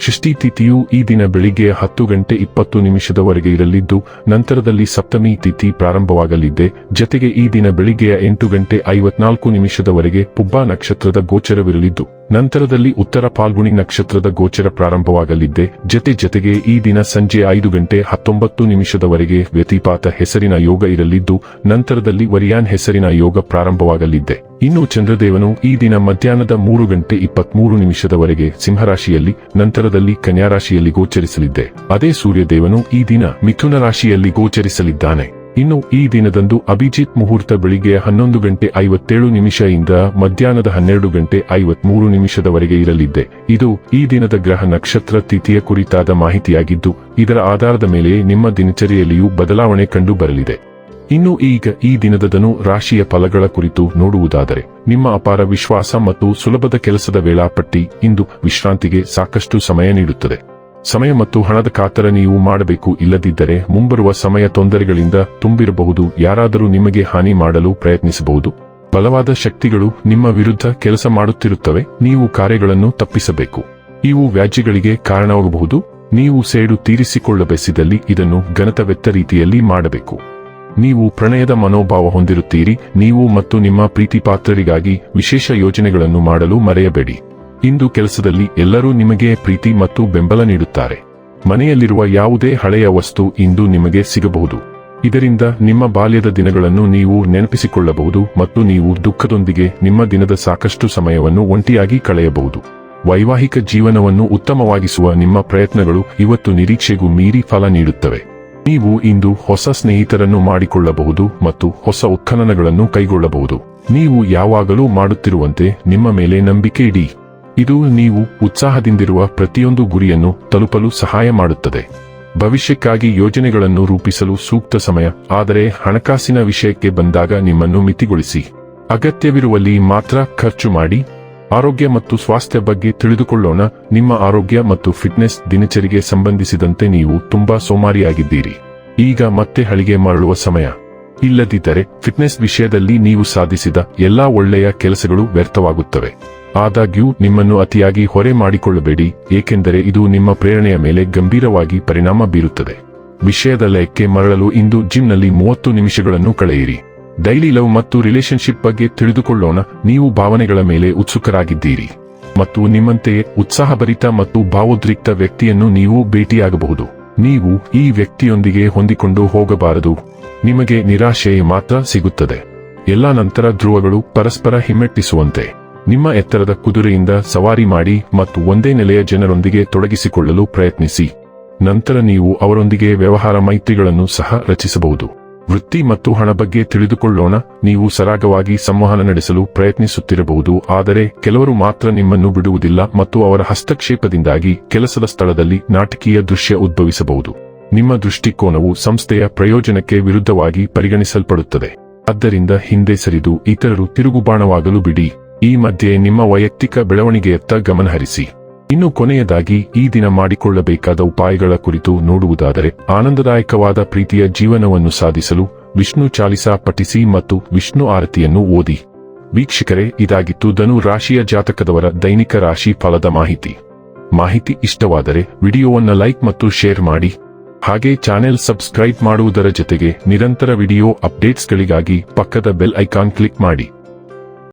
ಷಷ್ಠಿ ತಿಥಿಯು ಈ ದಿನ ಬೆಳಿಗ್ಗೆ ಹತ್ತು ಗಂಟೆ ಇಪ್ಪತ್ತು ನಿಮಿಷದವರೆಗೆ ಇರಲಿದ್ದು, ನಂತರದಲ್ಲಿ ಸಪ್ತಮಿ ತಿಥಿ ಪ್ರಾರಂಭವಾಗಲಿದೆ. ಜತೆಗೆ ಈ ದಿನ ಬೆಳಿಗ್ಗೆಯ ಎಂಟು ಗಂಟೆ ಐವತ್ನಾಲ್ಕು ನಿಮಿಷದವರೆಗೆ ಪುಬ್ಬಾ ನಕ್ಷತ್ರದ ಗೋಚರವಿರಲಿದ್ದು. ನಂತರದಲ್ಲಿ ಉತ್ತರ ಪಾಲ್ಗುಣಿ ನಕ್ಷತ್ರದ ಗೋಚರ ಪ್ರಾರಂಭವಾಗಲಿದ್ದೆ. ಜತೆ ಜತೆಗೆ ಈ ದಿನ ಸಂಜೆ ಐದು ಗಂಟೆ ಹತ್ತೊಂಬತ್ತು ನಿಮಿಷದವರೆಗೆ ವ್ಯತಿಪಾತ ಹೆಸರಿನ ಯೋಗ ಇರಲಿದ್ದು, ನಂತರದಲ್ಲಿ ವರಿಯಾನ್ ಹೆಸರಿನ ಯೋಗ ಪ್ರಾರಂಭವಾಗಲಿದ್ದೆ. ಇನ್ನು ಚಂದ್ರದೇವನು ಈ ದಿನ ಮಧ್ಯಾಹ್ನದ ಮೂರು ಗಂಟೆ ಇಪ್ಪತ್ಮೂರು ನಿಮಿಷದವರೆಗೆ ಸಿಂಹರಾಶಿಯಲ್ಲಿ, ನಂತರದಲ್ಲಿ ಕನ್ಯಾರಾಶಿಯಲ್ಲಿ ಗೋಚರಿಸಲಿದ್ದೆ. ಅದೇ ಸೂರ್ಯದೇವನು ಈ ದಿನ ಮಿಥುನ ರಾಶಿಯಲ್ಲಿ ಗೋಚರಿಸಲಿದ್ದಾನೆ. ಇನ್ನು ಈ ದಿನದಂದು ಅಭಿಜಿತ್ ಮುಹೂರ್ತ ಬೆಳಿಗ್ಗೆ ಹನ್ನೊಂದು ಗಂಟೆ ಐವತ್ತೇಳು ನಿಮಿಷದಿಂದ ಮಧ್ಯಾಹ್ನದ ಹನ್ನೆರಡು ಗಂಟೆ ಐವತ್ಮೂರು ನಿಮಿಷದವರೆಗೆ ಇರಲಿದ್ದೆ. ಇದು ಈ ದಿನದ ಗ್ರಹ ನಕ್ಷತ್ರ ತಿಥಿಯ ಕುರಿತಾದ ಮಾಹಿತಿಯಾಗಿದ್ದು, ಇದರ ಆಧಾರದ ಮೇಲೆ ನಿಮ್ಮ ದಿನಚರಿಯಲ್ಲಿಯೂ ಬದಲಾವಣೆ ಕಂಡು ಬರಲಿದೆ ಇನ್ನು ಈಗ ಈ ದಿನದದನು ರಾಶಿಯ ಫಲಗಳ ಕುರಿತು ನೋಡುವುದಾದರೆ, ನಿಮ್ಮ ಅಪಾರ ವಿಶ್ವಾಸ ಮತ್ತು ಸುಲಭದ ಕೆಲಸದ ವೇಳಾಪಟ್ಟಿ ಇಂದು ವಿಶ್ರಾಂತಿಗೆ ಸಾಕಷ್ಟು ಸಮಯ ನೀಡುತ್ತದೆ. ಸಮಯ ಮತ್ತು ಹಣದ ಕಾತರ ನೀವು ಮಾಡಬೇಕು ಇಲ್ಲದಿದ್ದರೆ ಮುಂಬರುವ ಸಮಯ ತೊಂದರೆಗಳಿಂದ ತುಂಬಿರಬಹುದು. ಯಾರಾದರೂ ನಿಮಗೆ ಹಾನಿ ಮಾಡಲು ಪ್ರಯತ್ನಿಸಬಹುದು. ಬಲವಾದ ಶಕ್ತಿಗಳು ನಿಮ್ಮ ವಿರುದ್ಧ ಕೆಲಸ ಮಾಡುತ್ತಿರುತ್ತವೆ. ನೀವು ಕಾರ್ಯಗಳನ್ನು ತಪ್ಪಿಸಬೇಕು. ಇವು ವ್ಯಾಜ್ಯಗಳಿಗೆ ಕಾರಣವಾಗಬಹುದು. ನೀವು ಸೇಡು ತೀರಿಸಿಕೊಳ್ಳಬಯಸಿದಲ್ಲಿ ಇದನ್ನು ಘನತವೆತ್ತ ರೀತಿಯಲ್ಲಿ ಮಾಡಬೇಕು. ನೀವು ಪ್ರಣಯದ ಮನೋಭಾವ ಹೊಂದಿರುತ್ತೀರಿ. ನೀವು ಮತ್ತು ನಿಮ್ಮ ಪ್ರೀತಿಪಾತ್ರರಿಗಾಗಿ ವಿಶೇಷ ಯೋಜನೆಗಳನ್ನು ಮಾಡಲು ಮರೆಯಬೇಡಿ. ಇಂದು ಕೆಲಸದಲ್ಲಿ ಎಲ್ಲರೂ ನಿಮಗೆ ಪ್ರೀತಿ ಮತ್ತು ಬೆಂಬಲ ನೀಡುತ್ತಾರೆ. ಮನೆಯಲ್ಲಿರುವ ಯಾವುದೇ ಹಳೆಯ ವಸ್ತು ಇಂದು ನಿಮಗೆ ಸಿಗಬಹುದು. ಇದರಿಂದ ನಿಮ್ಮ ಬಾಲ್ಯದ ದಿನಗಳನ್ನು ನೀವು ನೆನಪಿಸಿಕೊಳ್ಳಬಹುದು ಮತ್ತು ನೀವು ದುಃಖದೊಂದಿಗೆ ನಿಮ್ಮ ದಿನದ ಸಾಕಷ್ಟು ಸಮಯವನ್ನು ಒಂಟಿಯಾಗಿ ಕಳೆಯಬಹುದು. ವೈವಾಹಿಕ ಜೀವನವನ್ನು ಉತ್ತಮವಾಗಿಸುವ ನಿಮ್ಮ ಪ್ರಯತ್ನಗಳು ಇವತ್ತು ನಿರೀಕ್ಷೆಗೂ ಮೀರಿ ಫಲ ನೀಡುತ್ತವೆ. ನೀವು ಇಂದು ಹೊಸ ಸ್ನೇಹಿತರನ್ನು ಮಾಡಿಕೊಳ್ಳಬಹುದು ಮತ್ತು ಹೊಸ ಉತ್ಖನನಗಳನ್ನು ಕೈಗೊಳ್ಳಬಹುದು. ನೀವು ಯಾವಾಗಲೂ ಮಾಡುತ್ತಿರುವಂತೆ ನಿಮ್ಮ ಮೇಲೆ ನಂಬಿಕೆ ಇಡಿ. ಇದು ನೀವು ಉತ್ಸಾಹದಿಂದಿರುವ ಪ್ರತಿಯೊಂದು ಗುರಿಯನ್ನು ತಲುಪಲು ಸಹಾಯ ಮಾಡುತ್ತದೆ. ಭವಿಷ್ಯಕ್ಕಾಗಿ ಯೋಜನೆಗಳನ್ನು ರೂಪಿಸಲು ಸೂಕ್ತ ಸಮಯ, ಆದರೆ ಹಣಕಾಸಿನ ವಿಷಯಕ್ಕೆ ಬಂದಾಗ ನಿಮ್ಮನ್ನು ಮಿತಿಗೊಳಿಸಿ. ಅಗತ್ಯವಿರುವಲ್ಲಿ ಮಾತ್ರ ಖರ್ಚು ಮಾಡಿ. ಆರೋಗ್ಯ ಮತ್ತು ಸ್ವಾಸ್ಥ್ಯ ಬಗ್ಗೆ ತಿಳಿದುಕೊಳ್ಳೋಣ. ನಿಮ್ಮ ಆರೋಗ್ಯ ಮತ್ತು ಫಿಟ್ನೆಸ್ ದಿನಚರಿಗೆ ಸಂಬಂಧಿಸಿದಂತೆ ನೀವು ತುಂಬಾ ಸೋಮಾರಿಯಾಗಿದ್ದೀರಿ. ಈಗ ಮತ್ತೆ ಹಳಿಗೆ ಮರಳುವ ಸಮಯ. ಇಲ್ಲದಿದ್ದರೆ, ಫಿಟ್ನೆಸ್ ವಿಷಯದಲ್ಲಿ ನೀವು ಸಾಧಿಸಿದ ಎಲ್ಲಾ ಒಳ್ಳೆಯ ಕೆಲಸಗಳು ವ್ಯರ್ಥವಾಗುತ್ತವೆ. ಆದಾಗ್ಯೂ, ನಿಮ್ಮನ್ನು ಅತಿಯಾಗಿ ಹೊರೆ ಮಾಡಿಕೊಳ್ಳಬೇಡಿ, ಏಕೆಂದರೆ ಇದು ನಿಮ್ಮ ಪ್ರೇರಣೆಯ ಮೇಲೆ ಗಂಭೀರವಾಗಿ ಪರಿಣಾಮ ಬೀರುತ್ತದೆ. ವಿಷಯದ ಲಯಕ್ಕೆ ಮರಳಲು ಇಂದು ಜಿಮ್ನಲ್ಲಿ ಮೂವತ್ತು ನಿಮಿಷಗಳನ್ನು ಕಳೆಯಿರಿ. ಡೈಲಿ ಲವ್ ಮತ್ತು ರಿಲೇಶನ್ಶಿಪ್ ಬಗ್ಗೆ ತಿಳಿದುಕೊಳ್ಳೋಣ, ನೀವು ಭಾವನೆಗಳ ಮೇಲೆ ಉತ್ಸುಕರಾಗಿದ್ದೀರಿ. ಮತ್ತು ನಿಮ್ಮಂತೆಯೇ ಉತ್ಸಾಹಭರಿತ ಮತ್ತು ಭಾವೋದ್ರಿಕ್ತ ವ್ಯಕ್ತಿಯನ್ನು ನೀವು ಭೇಟಿಯಾಗಬಹುದು. ನೀವು ಈ ವ್ಯಕ್ತಿಯೊಂದಿಗೆ ಹೊಂದಿಕೊಂಡು ಹೋಗಬಾರದು. ನಿಮಗೆ ನಿರಾಶೆ ಮಾತ್ರ ಸಿಗುತ್ತದೆ. ಎಲ್ಲಾ ನಂತರ ಧ್ರುವಗಳು ಪರಸ್ಪರ ಹಿಮ್ಮೆಟ್ಟಿಸುವಂತೆ. ನಿಮ್ಮ ಎತ್ತರದ ಕುದುರೆಯಿಂದ ಸವಾರಿ ಮಾಡಿ ಮತ್ತು ಒಂದೇ ನೆಲೆಯ ಜನರೊಂದಿಗೆ ತೊಡಗಿಸಿಕೊಳ್ಳಲು ಪ್ರಯತ್ನಿಸಿ. ನಂತರ ನೀವು ಅವರೊಂದಿಗೆ ವ್ಯವಹಾರ ಮೈತ್ರಿಗಳನ್ನು ಸಹ ರಚಿಸಬಹುದು. ವೃತ್ತಿ ಮತ್ತು ಹಣ ಬಗ್ಗೆ ತಿಳಿದುಕೊಳ್ಳೋಣ. ನೀವು ಸರಾಗವಾಗಿ ಸಂವಹನ ನಡೆಸಲು ಪ್ರಯತ್ನಿಸುತ್ತಿರಬಹುದು. ಆದರೆ ಕೆಲವರು ಮಾತ್ರ ನಿಮ್ಮನ್ನು ಬಿಡುವುದಿಲ್ಲ ಮತ್ತು ಅವರ ಹಸ್ತಕ್ಷೇಪದಿಂದಾಗಿ ಕೆಲಸದ ಸ್ಥಳದಲ್ಲಿ ನಾಟಕೀಯ ದೃಶ್ಯ ಉದ್ಭವಿಸಬಹುದು. ನಿಮ್ಮ ದೃಷ್ಟಿಕೋನವು ಸಂಸ್ಥೆಯ ಪ್ರಯೋಜನಕ್ಕೆ ವಿರುದ್ಧವಾಗಿ ಪರಿಗಣಿಸಲ್ಪಡುತ್ತದೆ. ಆದ್ದರಿಂದ ಹಿಂದೆ ಸರಿದು ಇತರರು ತಿರುಗುಬಾಣವಾಗಲು ಬಿಡಿ. ಈ ಮಧ್ಯೆ ನಿಮ್ಮ ವೈಯಕ್ತಿಕ ಬೆಳವಣಿಗೆಯತ್ತ ಗಮನಹರಿಸಿ ಇನ್ನು ಕೊನೆಯದಾಗಿ, ಈ ದಿನ ಮಾಡಿಕೊಳ್ಳಬೇಕಾದ ಉಪಾಯಗಳ ಕುರಿತು ನೋಡುವುದಾದರೆ, ಆನಂದದಾಯಕವಾದ ಪ್ರೀತಿಯ ಜೀವನವನ್ನು ಸಾಧಿಸಲು ವಿಷ್ಣು ಚಾಲಿಸಾ ಪಠಿಸಿ ಮತ್ತು ವಿಷ್ಣು ಆರತಿಯನ್ನು ಓದಿ. ವೀಕ್ಷಕರೇ, ಇದಾಗಿತ್ತು ಧನು ರಾಶಿಯ ಜಾತಕದವರ ದೈನಿಕ ರಾಶಿ ಫಲದ ಮಾಹಿತಿ. ಮಾಹಿತಿ ಇಷ್ಟವಾದರೆ, ವಿಡಿಯೋವನ್ನು ಲೈಕ್ ಮತ್ತು ಶೇರ್ ಮಾಡಿ. ಹಾಗೆ ಚಾನೆಲ್ ಸಬ್ಸ್ಕ್ರೈಬ್ ಮಾಡುವುದರ ಜೊತೆಗೆ ನಿರಂತರ ವಿಡಿಯೋ ಅಪ್ಡೇಟ್ಸ್ಗಳಿಗಾಗಿ ಪಕ್ಕದ ಬೆಲ್ ಐಕಾನ್ ಕ್ಲಿಕ್ ಮಾಡಿ.